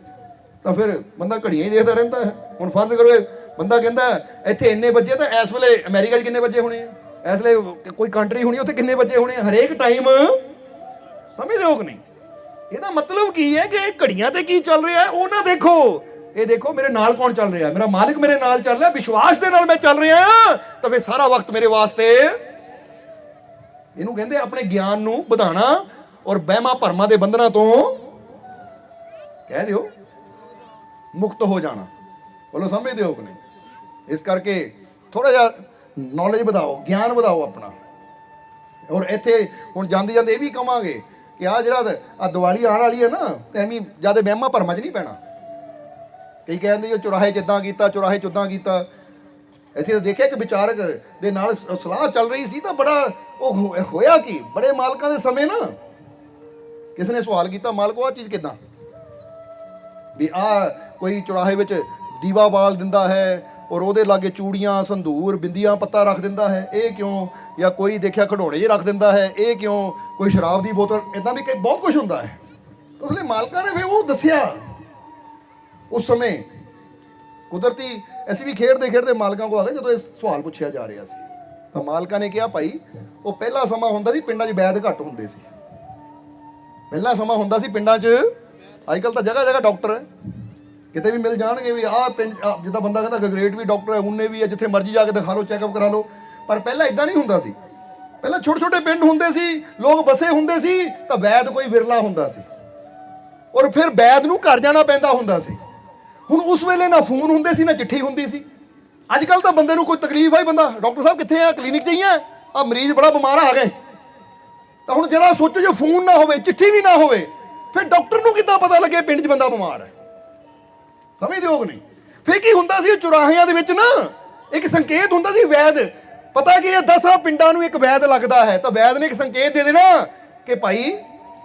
ਤਾਂ ਫਿਰ ਬੰਦਾ ਘੜੀਆਂ ਹੀ ਦੇਖਦਾ ਰਹਿੰਦਾ ਹੈ। ਹੁਣ ਫਰਜ਼ ਕਰੋ ਬੰਦਾ ਕਹਿੰਦਾ, ਇੱਥੇ ਇੰਨੇ ਵਜੇ ਤਾਂ ਇਸ ਵੇਲੇ ਅਮਰੀਕਾ 'ਚ ਕਿੰਨੇ ਵਜੇ ਹੋਣੇ ਆ? ਇਸ ਵੇਲੇ ਕੋਈ ਕੰਟਰੀ ਹੋਣੀ, ਉੱਥੇ ਕਿੰਨੇ ਵਜੇ ਹੋਣੇ ਹਰੇਕ ਟਾਈਮ ਸਮਝਦੇ ਹੋ ਕਿ ਨਹੀਂ। ਇਹਦਾ ਮਤਲਬ ਕੀ ਹੈ ਕਿ ਇਹ ਘੜੀਆਂ ਤੇ ਕੀ ਚੱਲ ਰਿਹਾ? ਹੈ ਉਹ ਨਾ ਦੇਖੋ। ਇਹ ਦੇਖੋ, ਮੇਰੇ ਨਾਲ ਕੌਣ ਚੱਲ ਰਿਹਾ? ਮੇਰਾ ਮਾਲਿਕ ਮੇਰੇ ਨਾਲ ਚੱਲ ਰਿਹਾ, ਵਿਸ਼ਵਾਸ ਦੇ ਨਾਲ ਮੈਂ ਚੱਲ ਰਿਹਾ ਤਾਂ ਫਿਰ ਸਾਰਾ ਵਕਤ ਮੇਰੇ ਵਾਸਤੇ ਇਹਨੂੰ ਕਹਿੰਦੇ ਆਪਣੇ ਗਿਆਨ ਨੂੰ ਵਧਾਣਾ ਔਰ ਵਹਿਮਾਂ ਭਰਮਾਂ ਦੇ ਬੰਧਨਾਂ ਤੋਂ ਕਹਿ ਦਿਓ, ਮੁਕਤ ਹੋ ਜਾਣਾ। ਬੋਲੋ, ਸਮਝਦੇ ਹੋ ਕਿ ਨਹੀਂ? ਇਸ ਕਰਕੇ ਥੋੜਾ ਜਿਹਾ ਨੌਲੇਜ ਵਧਾਓ, ਗਿਆਨ ਵਧਾਓ ਆਪਣਾ। ਔਰ ਇੱਥੇ ਹੁਣ ਜਾਂਦੇ ਜਾਂਦੇ ਇਹ ਵੀ ਕਵਾਂਗੇ ਕਿ ਆ ਜਿਹੜਾ ਆ ਦੀਵਾਲੀ ਆਉਣ ਵਾਲੀ ਹੈ ਨਾ, ਤੇ ਐਵੇਂ ਜ਼ਿਆਦਾ ਵਹਿਮਾਂ ਭਰਮਾਂ 'ਚ ਨਹੀਂ ਪੈਣਾ। ਕਈ ਕਹਿੰਦੇ ਉਹ ਚੁਰਾਹੇ ਜਿੱਦਾਂ ਕੀਤਾ, ਚੁਰਾਹੇ ਚੁੱਦਾਂ ਕੀਤਾ। ਅਸੀਂ ਤਾਂ ਦੇਖਿਆ ਕਿ ਵਿਚਾਰਕ ਦੇ ਨਾਲ ਸਲਾਹ ਚੱਲ ਰਹੀ ਸੀ ਤਾਂ ਬੜਾ ਉਹ ਹੋ- ਹੋਇਆ ਕਿ? ਬੜੇ ਮਾਲਕਾਂ ਦੇ ਸਮੇਂ ਨਾ। ਕਿਸੇ ਨੇ ਸਵਾਲ ਕੀਤਾ, ਮਾਲਕੋ ਆ ਚੀਜ਼ ਕਿਦਾਂ? ਵੀ ਆ ਕੋਈ ਚੁਰਾਹੇ ਵਿੱਚ ਦੀਵਾ ਬਾਲ ਦਿੰਦਾ ਹੈ ਔਰ ਉਹਦੇ ਲਾਗੇ ਚੂੜੀਆਂ, ਸੰਧੂਰ, ਬਿੰਦੀਆਂ, ਪੱਤਾ ਰੱਖ ਦਿੰਦਾ ਹੈ। ਇਹ ਕਿਉਂ? ਜਾਂ ਕੋਈ ਦੇਖਿਆ ਖਡੋਣੇ ਜੇ ਰੱਖ ਦਿੰਦਾ ਹੈ? ਇਹ ਕਿਉਂ? ਕੋਈ ਸ਼ਰਾਬ ਦੀ ਬੋਤਲ? ਇਦਾਂ ਵੀ ਕਈ ਬਹੁਤ ਕੁਝ ਹੁੰਦਾ ਹੈ। ਉਸ ਲਈ ਮਾਲਕਾਂ ਨੇ ਫਿਰ ਉਹ ਦੱਸਿਆ। ਉਸ ਸਮੇਂ ਕੁਦਰਤੀ, ਅਸੀਂ ਵੀ ਖੇਡਦੇ ਖੇਡਦੇ ਮਾਲਕਾਂ ਕੋਲ ਆ ਗਏ ਜਦੋਂ ਇਹ ਸਵਾਲ ਪੁੱਛਿਆ ਜਾ ਰਿਹਾ ਸੀ। ਤਾਂ ਮਾਲਕਾਂ ਨੇ ਕਿਹਾ, ਭਾਈ, ਉਹ ਪਹਿਲਾ ਸਮਾਂ ਹੁੰਦਾ ਸੀ ਪਿੰਡਾਂ 'ਚ ਵੈਦ ਘੱਟ ਹੁੰਦੇ ਸੀ। ਪਹਿਲਾ ਸਮਾਂ ਹੁੰਦਾ ਸੀ ਪਿੰਡਾਂ 'ਚ। ਅੱਜ ਕੱਲ ਤਾਂ ਜਗ੍ਹਾ ਜਗ੍ਹਾ ਡਾਕਟਰ ਹੈ। ਕਿਤੇ ਵੀ ਮਿਲ ਜਾਣਗੇ ਵੀ ਆਹ ਪਿੰਡ, ਆਹ ਜਿੱਦਾਂ ਬੰਦਾ ਕਹਿੰਦਾ ਗਗਰੇਟ ਵੀ ਡਾਕਟਰ ਹੈ ਉਹਨੇ ਵੀ ਹੈ, ਜਿੱਥੇ ਮਰਜ਼ੀ ਜਾ ਕੇ ਦਿਖਾ ਲਓ ਚੈੱਕਅਪ ਕਰਾ ਲਓ। ਪਰ ਪਹਿਲਾਂ ਇਦਾਂ ਨਹੀਂ ਹੁੰਦਾ ਸੀ। ਪਹਿਲਾਂ ਛੋਟੇ ਛੋਟੇ ਪਿੰਡ ਹੁੰਦੇ ਸੀ, ਲੋਕ ਬਸੇ ਹੁੰਦੇ ਸੀ, ਤਾਂ ਵੈਦ ਕੋਈ ਵਿਰਲਾ ਹੁੰਦਾ ਸੀ। ਔਰ ਫਿਰ ਵੈਦ ਨੂੰ ਘਰ ਜਾਣਾ ਪੈਂਦਾ ਹੁੰਦਾ ਸੀ। ਹੁਣ ਉਸ ਵੇਲੇ ਨਾ ਫੋਨ ਹੁੰਦੇ ਸੀ, ਨਾ ਚਿੱਠੀ ਹੁੰਦੀ ਸੀ। ਅੱਜ ਕੱਲ ਤਾਂ ਬੰਦੇ ਨੂੰ ਕੋਈ ਤਕਲੀਫ ਆਈ ਬੰਦਾ। ਡਾਕਟਰ ਸਾਹਿਬ ਕਿੱਥੇ ਆ? ਕਲੀਨਿਕ 'ਚ ਹੀ ਆ। ਆ ਮਰੀਜ਼ ਬੜਾ ਬਿਮਾਰ ਆ ਗਏ ਤਾਂ ਹੁਣ ਜਿਹੜਾ ਸੋਚੋ ਜੇ ਫੋਨ ਨਾ ਹੋਵੇ, ਚਿੱਠੀ ਵੀ ਨਾ ਹੋਵੇ, ਫਿਰ ਡਾਕਟਰ ਨੂੰ ਕਿੱਦਾਂ ਪਤਾ ਲੱਗੇ ਪਿੰਡ 'ਚ ਬੰਦਾ ਬਿਮਾਰ ਹੈ? ਸਮਝਦੇ ਹੋ ਕਿ ਨਹੀਂ? ਫਿਰ ਕੀ ਹੁੰਦਾ ਸੀ ਚੁਰਾਹਿਆਂ ਦੇ ਵਿੱਚ ਨਾ? ਇੱਕ ਸੰਕੇਤ ਹੁੰਦਾ ਸੀ ਵੈਦ। ਪਤਾ ਕੀ ਇਹ ਦਸਾਂ ਪਿੰਡਾਂ ਨੂੰ ਇੱਕ ਵੈਦ ਲੱਗਦਾ ਹੈ। ਤਾਂ ਵੈਦ ਨੇ ਇੱਕ ਸੰਕੇਤ ਦੇ ਦੇਣਾ ਕਿ ਭਾਈ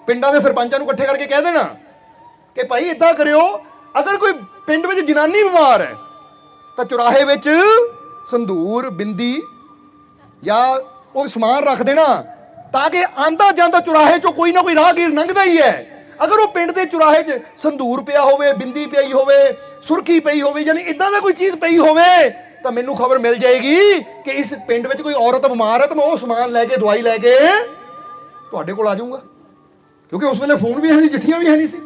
ਪਿੰਡਾਂ ਦੇ ਸਰਪੰਚਾਂ ਨੂੰ ਇਕੱਠੇ ਕਰਕੇ ਕਹਿ ਦੇਣਾ ਕਿ ਭਾਈ ਇਦਾਂ ਕਰਿਓ, ਅਗਰ ਕੋਈ ਪਿੰਡ ਵਿੱਚ ਜਨਾਨੀ ਬਿਮਾਰ ਹੈ, ਤਾਂ ਚੁਰਾਹੇ ਵਿੱਚ ਸੰਧੂਰ, ਬਿੰਦੀ ਜਾਂ ਉਹ ਸਮਾਨ ਰੱਖ ਦੇਣਾ ਤਾਂ ਕਿ ਆਂਦਾ ਜਾਂਦਾ ਚੁਰਾਹੇ ਚੋਂ ਕੋਈ ਨਾ ਕੋਈ ਰਾਹਗੀਰ ਲੰਘਦਾ ਹੀ ਹੈ। ਅਗਰ ਉਹ ਪਿੰਡ ਦੇ ਚੁਰਾਹੇ 'ਚ ਸੰਧੂਰ ਪਿਆ ਹੋਵੇ, ਬਿੰਦੀ ਪਈ ਹੋਵੇ, ਸੁਰਖੀ ਪਈ ਹੋਵੇ, ਯਾਨੀ ਇਦਾਂ ਦਾ ਕੋਈ ਚੀਜ਼ ਪਈ ਹੋਵੇ, ਤਾਂ ਮੈਨੂੰ ਖਬਰ ਮਿਲ ਜਾਏਗੀ ਕਿ ਇਸ ਪਿੰਡ ਵਿੱਚ ਕੋਈ ਔਰਤ ਬਿਮਾਰ ਹੈ, ਤਾਂ ਮੈਂ ਉਹ ਸਮਾਨ ਲੈ ਕੇ, ਦਵਾਈ ਲੈ ਕੇ ਤੁਹਾਡੇ ਕੋਲ ਆ ਜਾਊਂਗਾ। ਕਿਉਂਕਿ ਉਸ ਵੇਲੇ ਫੋਨ ਵੀ ਹੈ ਨਹੀਂ, ਚਿੱਠੀਆਂ ਵੀ ਹੈ ਨਹੀਂ ਸੀ।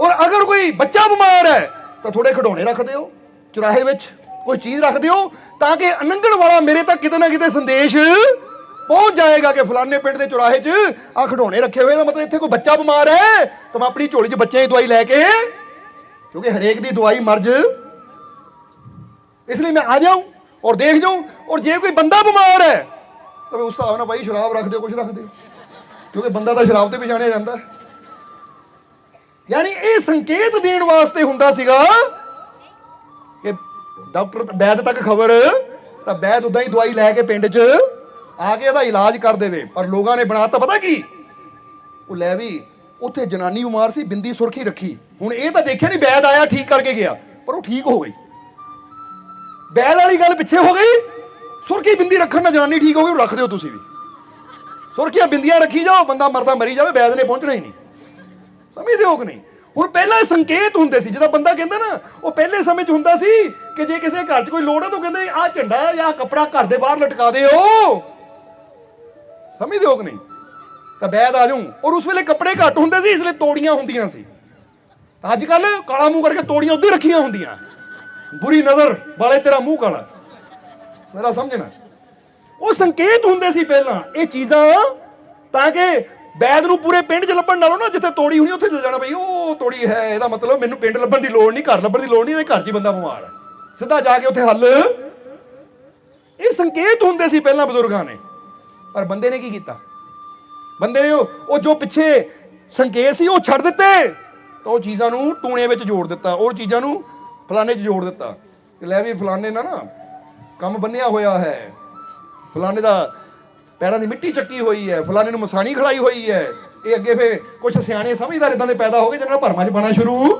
ਔਰ ਅਗਰ ਕੋਈ ਬੱਚਾ ਬਿਮਾਰ ਹੈ, ਤਾਂ ਥੋੜੇ ਖਿਡੌਣੇ ਰੱਖ ਦਿਓ, ਚੁਰਾਹੇ ਵਿੱਚ ਕੋਈ ਚੀਜ਼ ਰੱਖ ਦਿਓ, ਤਾਂ ਕਿ ਅਨੰਗਣ ਵਾਲਾ ਮੇਰੇ ਤੱਕ ਕਿਤੇ ਨਾ ਕਿਤੇ ਸੰਦੇਸ਼ ਪਹੁੰਚ ਜਾਏਗਾ ਕਿ ਫਲਾਣੇ ਪਿੰਡ ਦੇ ਚੁਰਾਹੇ 'ਚ। ਆ ਖਿਡੌਣੇ ਰੱਖੇ ਹੋਏ ਦਾ ਮਤਲਬ ਇੱਥੇ ਕੋਈ ਬੱਚਾ ਬਿਮਾਰ ਹੈ। ਤਾਂ ਮੈਂ ਆਪਣੀ ਝੋਲੀ 'ਚ ਬੱਚਿਆਂ ਦੀ ਦਵਾਈ ਲੈ ਕੇ, ਕਿਉਂਕਿ ਹਰੇਕ ਦੀ ਦਵਾਈ ਮਰਜ਼। ਇਸ ਲਈ ਮੈਂ ਆ ਜਾਊਂ ਔਰ ਦੇਖ ਜਾਊਂ, ਔਰ ਜੇ ਕੋਈ ਬੰਦਾ ਬਿਮਾਰ ਹੈ, ਤਾਂ ਉਸ ਹਿਸਾਬ ਨਾਲ ਭਾਈ ਸ਼ਰਾਬ ਰੱਖ ਦਿਓ ਕੁਝ ਰੱਖ ਦਿਓ। ਕਿਉਂਕਿ ਬੰਦਾ ਤਾਂ ਸ਼ਰਾਬ ਤੇ ਪਛਾਣਿਆ ਜਾਂਦਾ। ਯਾਨੀ ਇਹ ਸੰਕੇਤ ਦੇਣ ਵਾਸਤੇ ਹੁੰਦਾ ਸੀਗਾ ਕਿ ਡਾਕਟਰ ਵੈਦ ਤੱਕ ਖਬਰ, ਤਾਂ ਵੈਦ ਉਦਾਂ ਹੀ ਦਵਾਈ ਲੈ ਕੇ ਪਿੰਡ 'ਚ ਆ ਕੇ ਇਹਦਾ ਇਲਾਜ ਕਰ ਦੇਵੇ, ਪਰ ਲੋਕਾਂ ਨੇ ਬਣਾਤਾ ਪਤਾ ਕੀ? ਉਹ ਲੈ ਵੀ, ਉੱਥੇ ਜਨਾਨੀ ਬਿਮਾਰ ਸੀ, ਬਿੰਦੀ ਸੁਰਖੀ ਰੱਖੀ। ਹੁਣ ਇਹ ਤਾਂ ਦੇਖਿਆ ਨਹੀਂ ਵੈਦ ਆਇਆ, ਠੀਕ ਕਰਕੇ ਗਿਆ, ਪਰ ਉਹ ਠੀਕ ਹੋ ਗਈ। ਵੈਦ ਵਾਲੀ ਗੱਲ ਪਿੱਛੇ ਹੋ ਗਈ? ਸੁਰਖੀ ਬਿੰਦੀ ਰੱਖਣ ਨਾਲ ਜਨਾਨੀ ਠੀਕ ਹੋ ਗਈ, ਉਹ ਰੱਖ ਦਿਓ ਤੁਸੀਂ ਵੀ। ਸੁਰਖੀਆਂ ਬਿੰਦੀਆਂ ਰੱਖੀ ਜਾਓ, ਬੰਦਾ ਮਰਦਾ ਮਰੀ ਜਾਵੇ ਵੈਦ ਨੇ ਪਹੁੰਚਣਾ ਹੀ ਨਹੀਂ। ਸਮਝਦੇ ਹੋ ਕਿ ਨਹੀਂ? ਹੁਣ ਪਹਿਲਾਂ ਸੰਕੇਤ ਹੁੰਦੇ ਸੀ, ਜਦੋਂ ਬੰਦਾ ਕਹਿੰਦਾ ਨਾ, ਉਹ ਪਹਿਲੇ ਸਮੇਂ 'ਚ ਹੁੰਦਾ ਸੀ ਕਿ ਜੇ ਕਿਸੇ ਘਰ 'ਚ ਕੋਈ ਲੋੜ ਹੈ ਤਾਂ ਕਹਿੰਦੇ, ਆਹ ਝੰਡਾ ਜਾਂ ਕੱਪੜਾ ਘਰ ਦੇ ਬਾਹਰ ਲਟਕਾ ਦਿਓ। ਸਮਝਦੇ ਹੋ ਕਿ ਨਹੀਂ? ਤਾਂ ਬੈਦ ਆ ਜਾਊਂ। ਔਰ ਉਸ ਵੇਲੇ ਕੱਪੜੇ ਘੱਟ ਹੁੰਦੇ ਸੀ, ਇਸ ਲਈ ਤੋੜੀਆਂ ਹੁੰਦੀਆਂ ਸੀ। ਤਾਂ ਅੱਜ ਕੱਲ ਕਾਲਾ ਮੂੰਹ ਕਰਕੇ ਤੋੜੀਆਂ ਉੱਧੇ ਰੱਖੀਆਂ ਹੁੰਦੀਆਂ। ਬੁਰੀ ਨਜ਼ਰ, ਵਾਲੇ ਤੇਰਾ ਮੂੰਹ ਕਾਲਾ। ਜ਼ਰਾ ਸਮਝਣਾ ਉਹ ਸੰਕੇਤ ਹੁੰਦੇ ਸੀ ਪਹਿਲਾਂ। ਇਹ ਚੀਜ਼ਾਂ ਤਾਂ ਕਿ ਬੈਦ ਨੂੰ ਪੂਰੇ ਪਿੰਡ 'ਚ ਲੱਭਣ ਨਾਲੋਂ ਨਾ, ਜਿੱਥੇ ਤੋੜੀ ਹੋਣੀ, ਉੱਥੇ ਚਲ ਜਾਣਾ ਬਈ, ਉਹ ਤੋੜੀ ਹੈ, ਇਹਦਾ ਮਤਲਬ ਮੈਨੂੰ ਪਿੰਡ ਲੱਭਣ ਦੀ ਲੋੜ ਨਹੀਂ, ਘਰ ਲੱਭਣ ਦੀ ਲੋੜ ਨਹੀਂ, ਇਹਦੇ ਘਰ 'ਚ ਹੀ ਬੰਦਾ ਬਿਮਾਰ ਹੈ। ਸਿੱਧਾ ਜਾ ਕੇ ਉੱਥੇ ਹੱਲ। ਇਹ ਸੰਕੇਤ ਹੁੰਦੇ ਸੀ ਪਹਿਲਾਂ ਬਜ਼ੁਰਗਾਂ ਨੇ। ਪਰ ਬੰਦੇ ਨੇ ਕੀ ਕੀਤਾ? ਬੰਦੇ ਨੇ ਉਹ ਜੋ ਪਿੱਛੇ ਸੰਕੇਤ ਸੀ, ਉਹ ਛੱਡ ਦਿੱਤੇ। ਤਾਂ ਉਹ ਚੀਜ਼ਾਂ ਨੂੰ ਟੂਣੇ ਵਿੱਚ ਜੋੜ ਦਿੱਤਾ। ਉਹ ਚੀਜ਼ਾਂ ਨੂੰ ਫਲਾਣੇ 'ਚ ਜੋੜ ਦਿੱਤਾ। ਕਿ ਲੈ ਵੀ ਫਲਾਣੇ ਨਾ ਨਾ ਕੰਮ ਬੰਨਿਆ ਹੋਇਆ ਹੈ। ਫਲਾਣੇ ਦਾ ਪੈਰਾਂ ਦੀ ਮਿੱਟੀ ਚੱਕੀ ਹੋਈ ਹੈ। ਫਲਾਣੇ ਨੂੰ ਮਸਾਣੀ ਖਲਾਈ ਹੋਈ ਹੈ। ਇਹ ਅੱਗੇ ਫੇ ਕੁਝ ਸਿਆਣੇ ਸਮਝਦਾਰ ਇਦਾਂ ਦੇ ਪੈਦਾ ਹੋ ਗਏ ਜਿਹਨਾਂ ਨਾਲ ਭਰਮਾਂ 'ਚ ਪਾਣਾ ਸ਼ੁਰੂ।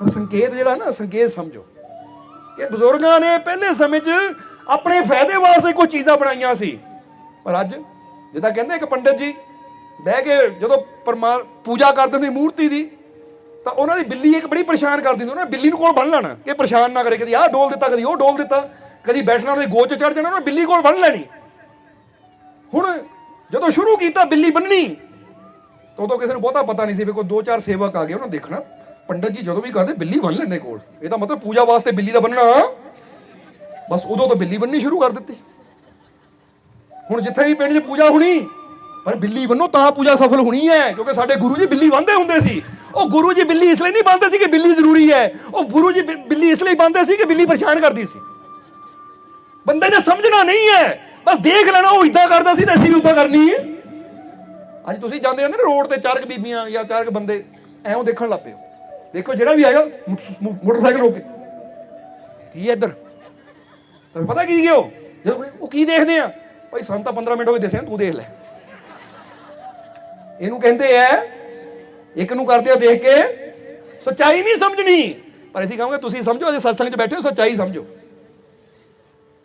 ਪਰ ਸੰਕੇਤ ਜਿਹੜਾ ਨਾ, ਸੰਕੇਤ ਸਮਝੋ। ਇਹ ਬਜ਼ੁਰਗਾਂ ਨੇ ਪਹਿਲੇ ਸਮੇਂ 'ਚ ਆਪਣੇ ਫਾਇਦੇ ਵਾਸਤੇ ਕੋਈ ਚੀਜ਼ਾਂ ਬਣਾਈਆਂ ਸੀ। ਪਰ ਅੱਜ ਜਿੱਦਾਂ ਕਹਿੰਦੇ ਇੱਕ ਪੰਡਿਤ ਜੀ ਬਹਿ ਕੇ ਜਦੋਂ ਪਰਮਾ ਪੂਜਾ ਕਰਦੇ ਹੁੰਦੇ ਮੂਰਤੀ ਦੀ, ਤਾਂ ਉਹਨਾਂ ਦੀ ਬਿੱਲੀ ਇੱਕ ਬੜੀ ਪਰੇਸ਼ਾਨ ਕਰਦੀ ਹੁੰਦੀ ਉਹਨਾਂ ਨੇ ਬਿੱਲੀ ਨੂੰ ਕੋਲ ਬੰਨ ਲੈਣਾ ਕਿ ਪਰੇਸ਼ਾਨ ਨਾ ਕਰੇ, ਕਦੀ ਆਹ ਡੋਲ ਦਿੱਤਾ, ਕਦੀ ਉਹ ਡੋਲ ਦਿੱਤਾ, ਕਦੀ ਬੈਠਣਾ ਉਹਦੇ ਗੋਚ ਚੜ ਜਾਣਾ, ਉਹਨਾਂ ਬਿੱਲੀ ਕੋਲ ਬੰਨ ਲੈਣੀ। ਹੁਣ ਜਦੋਂ ਸ਼ੁਰੂ ਕੀਤਾ ਬਿੱਲੀ ਬੰਨਣੀ, ਤਾਂ ਉਦੋਂ ਕਿਸੇ ਨੂੰ ਬਹੁਤਾ ਪਤਾ ਨਹੀਂ ਸੀ ਵੀ ਕੋਈ ਦੋ ਚਾਰ ਸੇਵਕ ਆ ਗਏ, ਉਹਨਾਂ ਦੇਖਣਾ, ਪੰਡਤ ਜੀ ਜਦੋਂ ਵੀ ਕਰਦੇ ਬਿੱਲੀ ਬੰਨ ਲੈਂਦੇ ਕੋਲ। ਇਹਦਾ ਮਤਲਬ ਪੂਜਾ ਵਾਸਤੇ ਬਿੱਲੀ ਦਾ ਬੰਨਣਾ। ਬਸ ਉਦੋਂ ਤੋਂ ਬਿੱਲੀ ਬੰਨਣੀ ਸ਼ੁਰੂ ਕਰ ਦਿੱਤੀ। ਹੁਣ ਜਿੱਥੇ ਵੀ ਪਿੰਡ 'ਚ ਪੂਜਾ ਹੋਣੀ, ਪਰ ਬਿੱਲੀ ਬੰਨੋ ਤਾਂ ਪੂਜਾ ਸਫਲ ਹੋਣੀ ਹੈ, ਕਿਉਂਕਿ ਸਾਡੇ ਗੁਰੂ ਜੀ ਬਿੱਲੀ ਬੰਨਦੇ ਹੁੰਦੇ ਸੀ। ਉਹ ਗੁਰੂ ਜੀ ਬਿੱਲੀ ਇਸ ਲਈ ਨਹੀਂ ਬੰਨਦੇ ਸੀ ਕਿ ਬਿੱਲੀ ਜ਼ਰੂਰੀ ਹੈ। ਉਹ ਗੁਰੂ ਜੀ ਬਿੱਲੀ ਇਸ ਲਈ ਬੰਨਦੇ ਸੀ ਕਿ ਬਿੱਲੀ ਪਰੇਸ਼ਾਨ ਕਰਦੀ ਸੀ। ਬੰਦੇ ਨੇ ਸਮਝਣਾ ਨਹੀਂ ਹੈ। ਬਸ ਦੇਖ ਲੈਣਾ, ਉਹ ਇਦਾਂ ਕਰਦਾ ਸੀ ਤਾਂ ਅਸੀਂ ਵੀ ਉਦਾਂ ਕਰਨੀ ਹੈ। ਅੱਜ ਤੁਸੀਂ ਜਾਂਦੇ ਹੋ ਨਾ ਰੋਡ ਤੇ ਚਾਰਕ ਬੀਬੀਆਂ ਜਾਂ ਚਾਰਕ ਬੰਦੇ, ਐਂ ਦੇਖਣ ਲੱਗ ਪਏ ਹੋ। ਦੇਖੋ ਜਿਹੜਾ ਵੀ ਆਏਗਾ ਮੋਟਰਸਾਈਕਲ ਰੋਕ ਕੇ। ਕੀ ਹੈ ਇੱਧਰ? ਤੁਹਾਨੂੰ ਪਤਾ ਕੀ ਗਿਓ ਜਦੋਂ ਉਹ ਕੀ ਦੇਖਦੇ ਆ? ਭਾਈ ਸਾਨੂੰ ਤਾਂ 15 ਮਿੰਟ ਹੋ ਗਏ ਦਿਸੇ ਤੂੰ ਦੇਖ ਲੈ। ਇਹਨੂੰ ਕਹਿੰਦੇ ਐ ਇੱਕ ਨੂੰ ਕਰਦੇ ਆ ਦੇਖ ਕੇ, ਸੱਚਾਈ ਨਹੀਂ ਸਮਝਣੀ। ਪਰ ਅਸੀਂ ਕਹਾਂਗੇ, ਤੁਸੀਂ ਸਮਝੋ ਜੇ ਸਤਸੰਗ 'ਚ ਬੈਠੇ ਹੋ ਸੱਚਾਈ ਸਮਝੋ।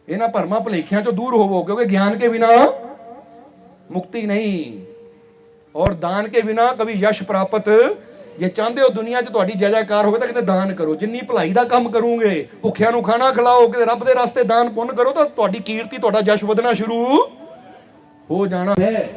ਇਹਨਾਂ ਭਰਮਾਂ ਭਲੇਖਿਆਂ ਚੋਂ ਦੂਰ ਹੋਵੋ, ਕਿਉਂਕਿ ਗਿਆਨ ਕੇ ਬਿਨਾ ਮੁਕਤੀ ਨਹੀਂ। ਔਰ ਦਾਨ ਕੇ ਬਿਨਾ ਕभी ਯਸ਼ ਪ੍ਰਾਪਤ ਜੇ ਚਾਹੁੰਦੇ ਹੋ ਦੁਨੀਆ 'ਚ ਤੁਹਾਡੀ ਜੈ ਜੈਕਾਰ ਹੋਵੇ ਤਾਂ ਕਿਤੇ ਦਾਨ ਕਰੋ। ਜਿੰਨੀ ਭਲਾਈ ਦਾ ਕੰਮ ਕਰੋਗੇ, ਭੁੱਖਿਆਂ ਨੂੰ ਖਾਣਾ ਖਿਲਾਓ, ਕਿਤੇ ਰੱਬ ਦੇ ਰਸਤੇ ਦਾਨ ਪੁੰਨ ਕਰੋ ਤਾਂ ਤੁਹਾਡੀ ਕੀਰਤੀ, ਤੁਹਾਡਾ ਜਸ਼ ਵਧਣਾ ਸ਼ੁਰੂ ਹੋ ਜਾਣਾ। ਹੈ।